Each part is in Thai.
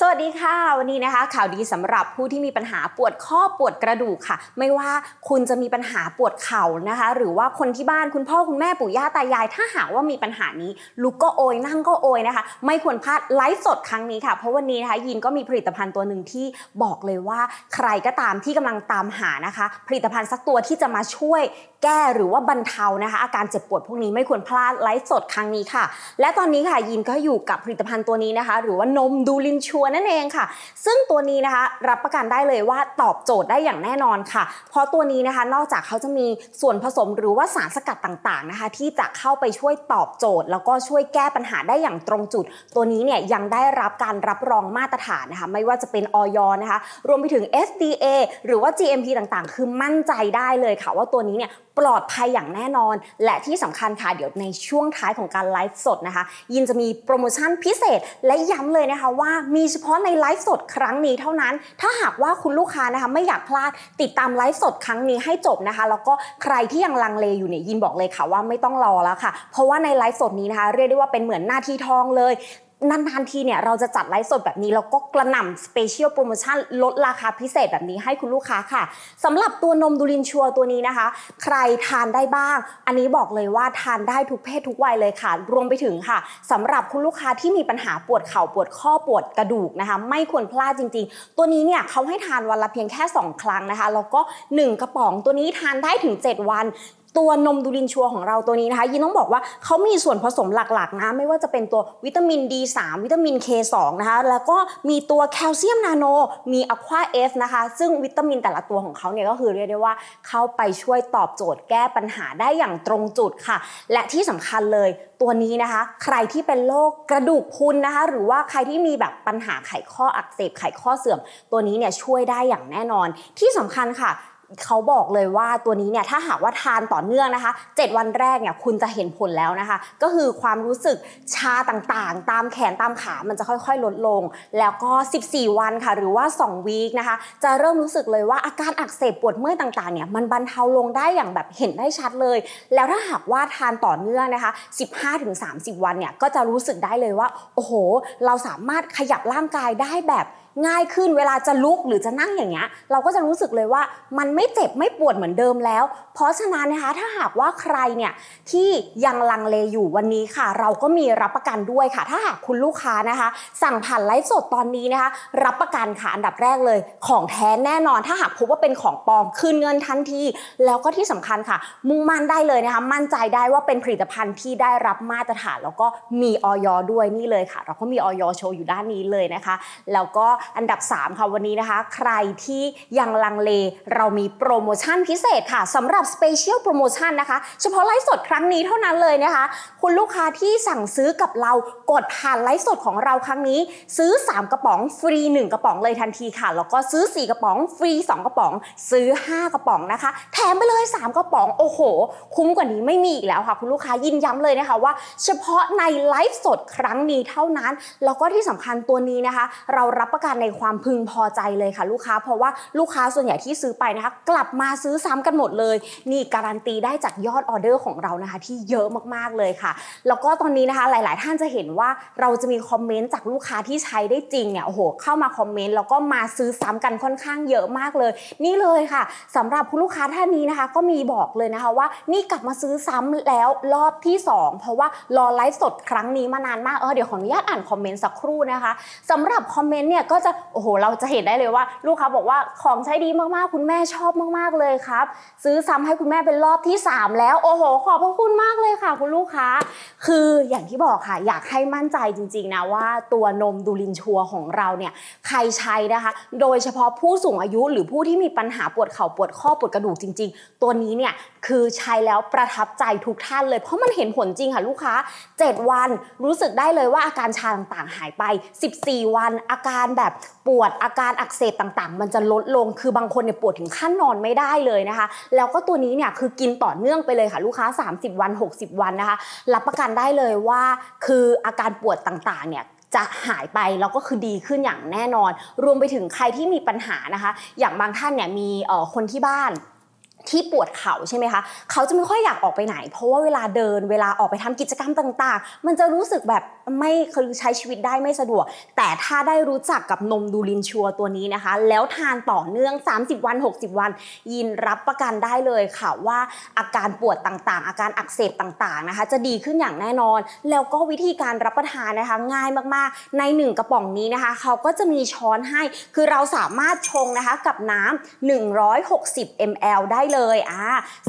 สวัสดีค่ะ วันนี้นะคะ ข่าวดีสำหรับผู้ที่มีปัญหาปวดข้อปวดกระดูกค่ะ ไม่ว่าคุณจะมีปัญหาปวดเข่านะคะ หรือว่าคนที่บ้านคุณพ่อคุณแม่ปู่ย่าตายาย ถ้าหากว่ามีปัญหานี้ ลุกก็โอยนั่งก็โอยนะคะ ไม่ควรพลาดไลฟ์สดครั้งนี้ค่ะ เพราะวันนี้นะคะยินก็มีผลิตภัณฑ์ตัวหนึ่งที่บอกเลยว่า ใครก็ตามที่กำลังตามหานะคะ ผลิตภัณฑ์สักตัวที่จะมาช่วยแก้หรือว่าบรรเทานะคะ อาการเจ็บปวดพวกนี้ไม่ควรพลาดไลฟ์สดครั้งนี้ค่ะ และตอนนี้ค่ะยินก็อยู่กับผลิตภัณฑ์ตัวนี้นะคะ หรือว่านมดูลินชัวนั่นเองค่ะ ซึ่งตัวนี้นะคะรับประกันได้เลยว่าตอบโจทย์ได้อย่างแน่นอนค่ะ เพราะตัวนี้นะคะนอกจากเขาจะมีส่วนผสมหรือว่าสารสกัดต่างๆนะคะ ที่จะเข้าไปช่วยตอบโจทย์ แล้วก็ช่วยแก้ปัญหาได้อย่างตรงจุด ตัวนี้เนี่ยยังได้รับการรับรองมาตรฐานนะคะ ไม่ว่าจะเป็นออยนะคะ รวมไปถึง FDA หรือว่า GMP ต่างๆ คือมั่นใจได้เลยค่ะ ว่าตัวนี้เนี่ย ปลอดภัยอย่างแน่นอน และที่สำคัญค่ะเดี๋ยวในช่วงท้ายของการไลฟ์สดนะคะ ยินจะมีโปรโมชั่นพิเศษและย้ำเลยนะคะว่ามีเฉพาะในไลฟ์สดครั้งนี้เท่านั้น ถ้าหากว่าคุณลูกค้านะคะไม่อยากพลาดติดตามไลฟ์สดครั้งนี้ให้จบนะคะ แล้วก็ใครที่ยังลังเลอยู่เนี่ยยินบอกเลยค่ะว่าไม่ต้องรอแล้วค่ะ เพราะว่าในไลฟ์สดนี้นะคะ เรียกได้ว่าเป็นเหมือนหน้าที่ทองเลย นานๆทีเนี่ยเราจะจัดไลฟ์สดแบบนี้แล้วก็กระหน่ำสเปเชียลโปรโมชั่นลดราคาพิเศษแบบนี้ให้คุณลูกค้าค่ะสำหรับตัวนมดูลินชัวตัวนี้นะคะ ใครทานได้บ้าง อันนี้บอกเลยว่าทานได้ทุกเพศทุกวัยเลยค่ะ รวมไปถึงค่ะสำหรับคุณลูกค้าที่มีปัญหาปวดเข่าปวดข้อปวดกระดูกนะคะ ไม่ควรพลาดจริง ๆ ตัวนี้เนี่ยเขาให้ทานวันละเพียงแค่ 2 ครั้งนะคะแล้วก็ 1 กระป๋องตัวนี้ทานได้ถึง 7 วัน ตัวนมดูลินชัวของเราตัวนี้นะคะยินต้องบอกว่าเขามีส่วนผสมหลักๆนะไม่ว่าจะเป็นตัววิตามิน D3 วิตามิน K2 นะคะแล้วก็มีตัวแคลเซียมนาโน มีอะควาเอฟนะคะ ซึ่งวิตามินแต่ละตัวของเขาเนี่ยก็คือเรียกได้ว่าเข้าไปช่วยตอบโจทย์แก้ปัญหาได้อย่างตรงจุดค่ะ และที่สำคัญเลยตัวนี้นะคะ ใครที่เป็นโรคกระดูกพุนนะคะ หรือว่าใครที่มีแบบปัญหาไขข้ออักเสบไขข้อเสื่อม ตัวนี้เนี่ยช่วยได้อย่างแน่นอนที่สำคัญค่ะ เขาบอกเลยว่าตัวนี้เนี่ยถ้าหากว่าทานต่อเนื่องนะคะ 7 วันแรกเนี่ยคุณจะเห็นผลแล้วนะคะ ก็คือความรู้สึกชาต่างๆ ตามแขนตามขามันจะค่อยๆ ลดลง แล้วก็ 14 วันค่ะ หรือว่า 2 วีคนะคะ จะเริ่มรู้สึกเลยว่าอาการอักเสบปวดเมื่อยต่างๆเนี่ยมันบรรเทาลงได้อย่างแบบเห็นได้ชัดเลย แล้วถ้าหากว่าทานต่อเนื่องนะคะ 15-30 วันเนี่ยก็จะรู้สึกได้เลยว่า โอ้โห เราสามารถขยับร่างกายได้แบบ ง่ายขึ้นเวลาจะลุกหรือจะนั่งอย่างเงี้ยเราก็จะรู้สึกเลยว่ามันไม่เจ็บไม่ปวดเหมือนเดิมแล้ว เพราะฉะนั้นนะคะถ้าหากว่าใครเนี่ยที่ยังลังเลอยู่วันนี้ค่ะ เราก็มีรับประกันด้วยค่ะ ถ้าหากคุณลูกค้านะคะ สั่งผ่านไลฟ์สดตอนนี้นะคะ รับประกันค่ะอันดับแรกเลย ของแท้แน่นอน ถ้าหากพบว่าเป็นของปลอมคืนเงินทันทีแล้วก็ที่สำคัญค่ะ มุ่งมั่นได้เลยนะคะ มั่นใจได้ว่าเป็นผลิตภัณฑ์ที่ได้รับมาตรฐาน แล้วก็มีออยด้วยนี่เลยค่ะ เราก็มีออยโชว์อยู่ด้านนี้เลยนะคะ แล้วก็อันดับ 3 ค่ะวันนี้นะคะ ใครที่ยังลังเลเรามีโปรโมชั่นพิเศษค่ะสำหรับสเปเชียลโปรโมชั่นนะคะ เฉพาะไลฟ์สดครั้งนี้เท่านั้นเลยนะคะ คุณลูกค้าที่สั่งซื้อกับเรากดผ่านไลฟ์สดของเราครั้งนี้ ซื้อ 3 กระป๋องฟรี 1 กระป๋องเลยทันทีค่ะ แล้วก็ซื้อ 4 กระป๋องฟรี 2 กระป๋อง ซื้อ 5 กระป๋องนะคะ แถมไปเลย 3 กระป๋องโอ้โห คุ้มกว่านี้ไม่มีอีกแล้วค่ะ คุณลูกค้ายินย้ำเลยนะคะว่า เฉพาะในไลฟ์สดครั้งนี้เท่านั้น แล้วก็ที่สำคัญตัวนี้นะคะ เรารับประกันในความพึงพอใจเลยค่ะลูกค้า เพราะว่าลูกค้าส่วนใหญ่ที่ซื้อไปนะคะ กลับมาซื้อซ้ำกันหมดเลย นี่การันตีได้จากยอดออเดอร์ของเรานะคะ ที่เยอะมากๆเลยค่ะ แล้วก็ตอนนี้นะคะหลาย ๆ ท่านจะเห็นว่าเราจะมีคอมเมนต์จากลูกค้าที่ใช้ได้จริงเนี่ยโอ้โหเข้ามาคอมเมนต์แล้วก็มาซื้อซ้ำกันค่อนข้างเยอะมากเลย นี่เลยค่ะสำหรับคุณลูกค้าท่านนี้นะคะ ก็มีบอกเลยนะคะว่านี่กลับมาซื้อซ้ำแล้วรอบที่ 2 เพราะว่ารอไลฟ์สดครั้งนี้มานานมากเออเดี๋ยวขออนุญาตอ่านคอมเมนต์สักครู่นะคะสำหรับคอมเมนต์เนี่ยก็จะโอ้โห เราจะเห็นได้เลยว่า ลูกค้าบอกว่าของใช้ดีมากๆ คุณแม่ชอบมากๆเลยครับ ซื้อซ้ำให้คุณแม่เป็นรอบที่ 3 แล้วโอ้โห ขอบพระคุณมากเลยค่ะ คุณลูกค้า คืออย่างที่บอกค่ะ อยากให้มั่นใจจริงๆนะว่าตัวนมดูลินชัวของเราเนี่ยใครใช้นะคะ โดยเฉพาะผู้สูงอายุหรือผู้ที่มีปัญหาปวดเข่าปวดข้อปวดกระดูกจริง ๆ ตัวนี้เนี่ยคือใช้แล้วประทับใจทุกท่านเลย เพราะมันเห็นผลจริงค่ะลูกค้า 7 วันรู้สึกได้เลยว่าอาการชาต่างๆหายไป 14 วันอาการแบบปวดอาการอักเสบต่างๆ มันจะลดลงคือบางคนเนี่ยปวดถึงขั้นนอนไม่ได้เลยนะคะ แล้วก็ตัวนี้เนี่ยคือกินต่อเนื่องไปเลยค่ะ ลูกค้า 30 วัน 60 วันนะคะ รับประกันได้เลยว่า คืออาการปวดต่างๆเนี่ยจะหายไปแล้วก็คือดีขึ้นอย่างแน่นอน รวมไปถึงใครที่มีปัญหานะคะ อย่างบางท่านเนี่ยมีคนที่บ้าน ที่ปวดเข่าใช่ไหมคะ เขาจะไม่ค่อยอยากออกไปไหน เพราะว่าเวลาเดินเวลาออกไปทำกิจกรรมต่างๆ มันจะรู้สึกแบบไม่คือใช้ชีวิตได้ไม่สะดวก แต่ถ้าได้รู้จักกับนมดูลินชัวตัวนี้นะคะ แล้วทานต่อเนื่อง 30 วัน 60 วัน ยินรับประกันได้เลยค่ะว่าอาการปวดต่างๆ อาการอักเสบต่างๆนะคะ จะดีขึ้นอย่างแน่นอน แล้วก็วิธีการรับประทานนะคะ ง่ายมากๆ ในหนึ่งกระป๋องนี้นะคะ เขาก็จะมีช้อนให้ คือเราสามารถชงนะคะกับน้ำ160 ml ได้เลยอ่า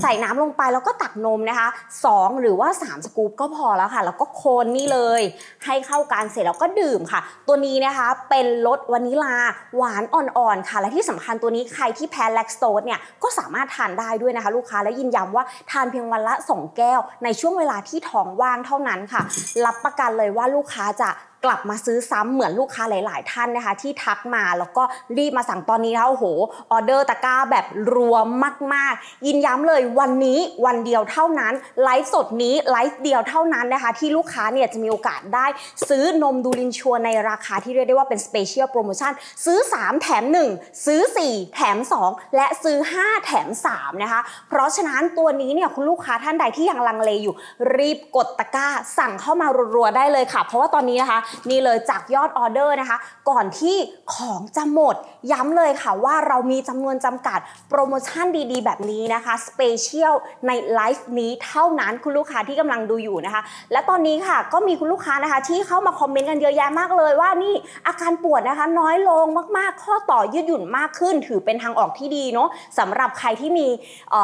ใส่น้ำลงไปแล้วก็ตักนมนะคะ 2 หรือว่า 3 สกู๊ปก็พอแล้วค่ะ แล้วก็คนนี่เลย ให้เข้ากันเสร็จแล้วก็ดื่มค่ะ ตัวนี้นะคะเป็นรสวานิลาหวานอ่อนๆค่ะ และที่สำคัญตัวนี้ใครที่แพ้แลคโตสเนี่ยก็สามารถทานได้ด้วยนะคะ ลูกค้าและยินย้ำว่าทานเพียงวันละ 2 แก้ว ในช่วงเวลาที่ท้องว่างเท่านั้นค่ะ รับประกันเลยว่าลูกค้าจะกลับมาซื้อซ้ำเหมือนลูกค้าหลาย ๆ ท่านนะคะ ที่ทักมาแล้วก็รีบมาสั่งตอนนี้นะคะโอ้โหออเดอร์ตะกร้าแบบรวมมาก ๆ ยินย้ำเลยวันนี้วันเดียวเท่านั้นไลฟ์สดนี้ไลฟ์เดียวเท่านั้นนะคะ ที่ลูกค้าเนี่ยจะมีโอกาสได้ซื้อนมดูลินชัวในราคาที่เรียกได้ว่าเป็นสเปเชียลโปรโมชั่นซื้อ 3 แถม 1 ซื้อ 4 แถม 2 และซื้อ 5 แถม 3 นะคะ เพราะฉะนั้นตัวนี้เนี่ยคุณลูกค้าท่านใดที่ยังลังเลอยู่ รีบกดตะกร้า สั่งเข้ามารัวๆได้เลยค่ะ เพราะว่าตอนนี้นะคะนี่เลยจากยอดออเดอร์นะคะ ก่อนที่ของจะหมด ย้ำเลยค่ะว่าเรามีจำนวนจำกัดโปรโมชั่นดีๆ แบบนี้นะคะสเปเชียลในไลฟ์นี้เท่านั้นคุณลูกค้าที่กำลังดูอยู่นะคะ และตอนนี้ค่ะก็มีคุณลูกค้านะคะ ที่เข้ามาคอมเมนต์กันเยอะแยะมากเลยว่านี่อาการปวดนะคะ น้อยลงมากๆ ข้อต่อยืดหยุ่นมากขึ้น ถือเป็นทางออกที่ดีเนาะสำหรับใครที่มี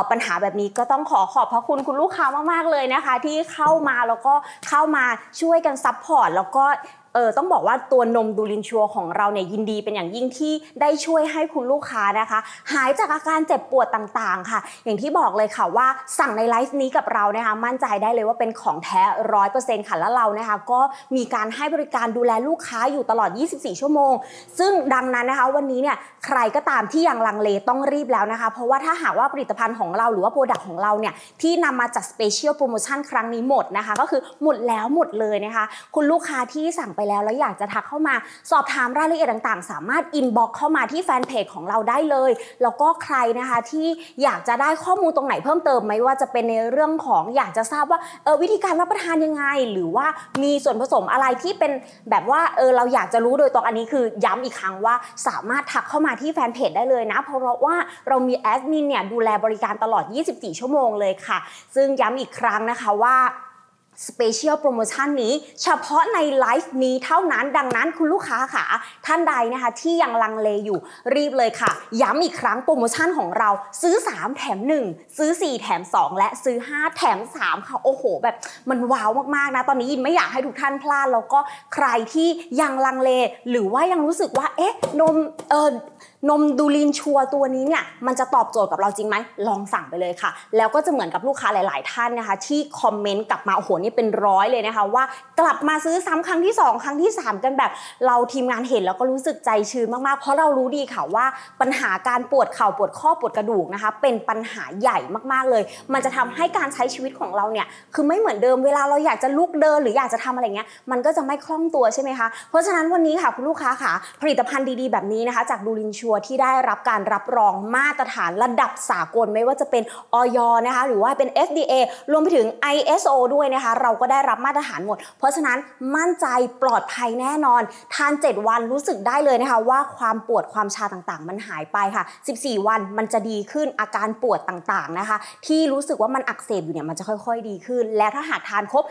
ปัญหาแบบนี้ก็ต้องขอขอบพระคุณคุณลูกค้ามากๆเลยนะคะ ที่เข้ามาแล้วก็เข้ามาช่วยกันซัพพอร์ตแล้วก็ เออต้องบอกว่าตัวนมดูลินชัวของเราเนี่ยยินดีเป็นอย่างยิ่งที่ได้ช่วยให้คุณลูกค้านะคะ หายจากอาการเจ็บปวดต่างๆ ค่ะ อย่างที่บอกเลยค่ะว่าสั่งในไลฟ์นี้กับเรานะคะมั่นใจได้เลยว่าเป็นของแท้ร้อยเปอร์เซ็นต์ค่ะแล้วเรานะคะ ก็มีการให้บริการดูแลลูกค้าอยู่ตลอด 24 ชั่วโมง ซึ่งดังนั้นนะคะวันนี้เนี่ยใครก็ตามที่ยังลังเลต้องรีบแล้วนะคะ เพราะว่าถ้าหากว่าผลิตภัณฑ์ของเราหรือว่าโปรดักต์ของเราเนี่ยที่นำมาจัดสเปเชียลโปรโมชั่นครั้งนี้หมดนะคะ ก็คือหมดแล้วหมดเลยนะคะ คุณลูกค้าที่สั่งไปแล้ว แล้วอยากจะทักเข้ามาสอบถามรายละเอียดต่างๆ สามารถอินบ็อกเข้ามาที่แฟนเพจของเราได้เลย แล้วก็ใครนะคะที่อยากจะได้ข้อมูลตรงไหนเพิ่มเติมไหมว่าจะเป็นในเรื่องของอยากจะทราบว่าเออวิธีการรับประทานยังไง หรือว่ามีส่วนผสมอะไรที่เป็นแบบว่าเออเราอยากจะรู้โดยตรงอันนี้คือย้ำอีกครั้งว่าสามารถทักเข้ามาที่แฟนเพจได้เลยนะ เพราะว่าเรามีแอดมินเนี่ยดูแลบริการตลอด 24 ชั่วโมงเลยค่ะ ซึ่งย้ำอีกครั้งนะคะว่า สเปเชียลโปรโมชั่นนี้เฉพาะในไลฟ์นี้เท่านั้นดังนั้นคุณลูกค้าค่ะ ท่านใดนะคะที่ยังลังเลอยู่รีบเลยค่ะ ย้ำอีกครั้งโปรโมชั่นของเราซื้อ 3 แถม 1 ซื้อ 4 แถม 2 และซื้อ 5 แถม 3 ค่ะ โอ้โห แบบมันว้าวมาก ๆ นะ ตอนนี้ยินไม่อยากให้ทุกท่านพลาด แล้วก็ใครที่ยังลังเล หรือว่ายังรู้สึกว่า เอ๊ะ นมเออ นมดูลินชัวตัวนี้เนี่ยมันจะตอบโจทย์กับเราจริงไหมลองสั่งไปเลยค่ะ แล้วก็จะเหมือนกับลูกค้าหลาย ๆ ท่านนะคะ ที่คอมเมนต์กลับมาโอ้โหนี่เป็นร้อยเลยนะคะ ว่ากลับมาซื้อซ้ำครั้งที่ 2 ครั้งที่ 3 กันแบบ เราทีมงานเห็นแล้วก็รู้สึกใจชื้นมาก ๆ เพราะเรารู้ดีค่ะว่าปัญหาการปวดเข่าปวดข้อปวดกระดูกนะคะ เป็นปัญหาใหญ่มาก ๆ เลย มันจะทำให้การใช้ชีวิตของเราเนี่ยคือไม่เหมือนเดิมเวลาเราอยากจะลุกเดินหรืออยากจะทำอะไรเงี้ยมันก็จะไม่คล่องตัวใช่ไหมคะเพราะฉะนั้นวันนี้ค่ะคุณลูกค้าค่ะผลิตภัณฑ์ดี ๆ แบบนี้นะคะ จากดูลินชัวที่ได้รับการรับรองมาตรฐานระดับสากลไม่ว่าจะเป็นออยนะคะหรือว่าเป็น FDA รวมไปถึง ISO ด้วยนะคะ เราก็ได้รับมาตรฐานหมด เพราะฉะนั้นมั่นใจปลอดภัยแน่นอน ทาน 7 วันรู้สึกได้เลยนะคะ ว่าความปวดความชาต่างๆ มันหายไปค่ะ 14 วันมันจะดีขึ้นอาการปวดต่างๆนะคะ ที่รู้สึกว่ามันอักเสบอยู่เนี่ยมันจะค่อย ๆ ดีขึ้น และถ้าหากทานครบ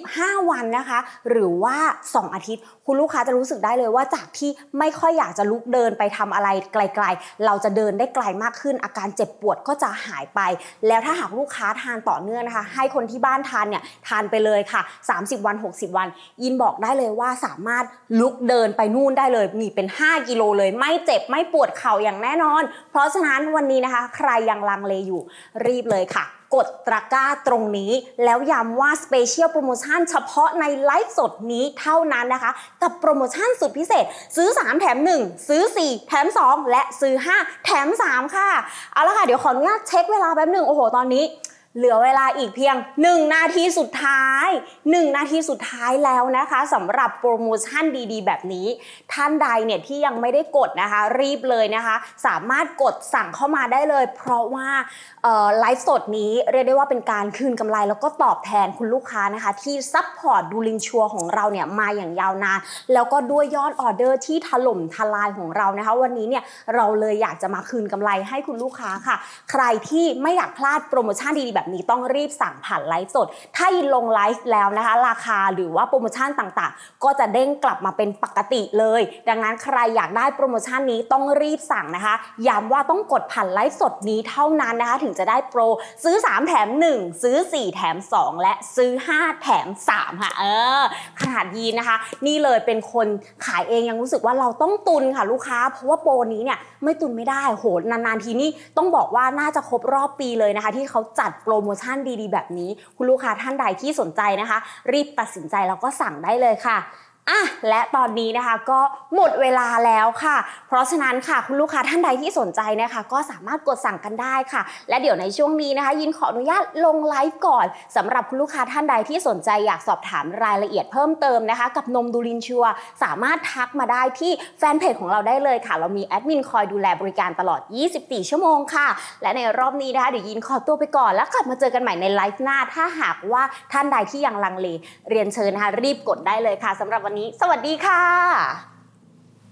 15 วันนะคะ หรือว่า 2 อาทิตย์ คุณลูกค้าจะรู้สึกได้เลยว่าจากที่ไม่ค่อยอยากจะลุกเดินไปทำอะไรไกลๆ เราจะเดินได้ไกลมากขึ้น อาการเจ็บปวดก็จะหายไป แล้วถ้าหากลูกค้าทานต่อเนื่องนะคะ ให้คนที่บ้านทานเนี่ยทานไปเลยค่ะ 30 วัน 60 วัน ยินบอกได้เลยว่าสามารถลุกเดินไปนู่นได้เลยมีเป็น 5 กิโลเลย ไม่เจ็บไม่ปวดเข่าอย่างแน่นอน เพราะฉะนั้นวันนี้นะคะ ใครยังลังเลอยู่รีบเลยค่ะ กดตะกร้าตรงนี้ แล้วย้ำว่าสเปเชียลโปรโมชั่นเฉพาะในไลฟ์สดนี้เท่านั้นนะคะ กับโปรโมชั่นสุดพิเศษ ซื้อ 3 แถม 1 ซื้อ 4 แถม 2 และซื้อ 5 แถม 3 ค่ะ เอาละค่ะ เดี๋ยวขออนุญาตเช็คเวลาแป๊บหนึ่งโอ้โห ตอนนี้ เหลือเวลาอีกเพียง 1 นาทีสุดท้าย 1 นาทีสุดท้ายแล้วนะคะสำหรับโปรโมชั่นดีๆ แบบนี้ ท่านใดเนี่ยที่ยังไม่ได้กดนะคะ รีบเลยนะคะ สามารถกดสั่งเข้ามาได้เลย เพราะว่าไลฟ์สดนี้เรียกได้ว่าเป็นการคืนกำไร แล้วก็ตอบแทนคุณลูกค้านะคะ ที่ซัพพอร์ตดูลินชัวของเราเนี่ยมาอย่างยาวนาน แล้วก็ด้วยยอดออเดอร์ที่ถล่มทลายของเรานะคะ วันนี้เนี่ยเราเลยอยากจะมาคืนกำไรให้คุณลูกค้าค่ะ ใครที่ไม่อยากพลาดโปรโมชั่นดีๆแบบนี้ต้องรีบสั่งผ่านไลฟ์สด ถ้ายินลงไลฟ์แล้วนะคะ ราคาหรือว่าโปรโมชั่นต่างๆ ก็จะเด้งกลับมาเป็นปกติเลย ดังนั้นใครอยากได้โปรโมชั่นนี้ต้องรีบสั่งนะคะ ย้ำว่าต้องกดผ่านไลฟ์สดนี้เท่านั้นนะคะ ถึงจะได้โปร ซื้อ 3 แถม 1 ซื้อ 4 แถม 2 และซื้อ 5 แถม 3 ค่ะ เออ ขนาดยีนนะคะ นี่เลยเป็นคนขายเองยังรู้สึกว่าเราต้องตุนค่ะลูกค้า เพราะว่าโปรนี้เนี่ยไม่ตุนไม่ได้โหนานๆทีนี่ต้องบอกว่าน่าจะครบรอบปีเลยนะคะ ที่เขาจัดโปรโมชั่นดีๆ แบบนี้ คุณลูกค้าท่านใดที่สนใจนะคะ รีบตัดสินใจแล้วก็สั่งได้เลยค่ะ อะและตอนนี้นะคะก็หมดเวลาแล้วค่ะ เพราะฉะนั้นค่ะคุณลูกค้าท่านใดที่สนใจนะคะ ก็สามารถกดสั่งกันได้ค่ะ และเดี๋ยวในช่วงนี้นะคะ ยินขออนุญาตลงไลฟ์ก่อนสำหรับคุณลูกค้าท่านใดที่สนใจอยากสอบถามรายละเอียดเพิ่มเติมนะคะ กับนมดูลินชัวสามารถทักมาได้ที่แฟนเพจของเราได้เลยค่ะ เรามีแอดมินคอยดูแลบริการตลอด 24 ชั่วโมงค่ะ และในรอบนี้นะคะเดี๋ยวยินขอตัวไปก่อน แล้วกลับมาเจอกันใหม่ในไลฟ์หน้าถ้าหากว่าท่านใดที่ยังลังเลเรียนเชิญนะคะรีบกดได้เลยค่ะสำหรับวันนี้ สวัสดีค่ะ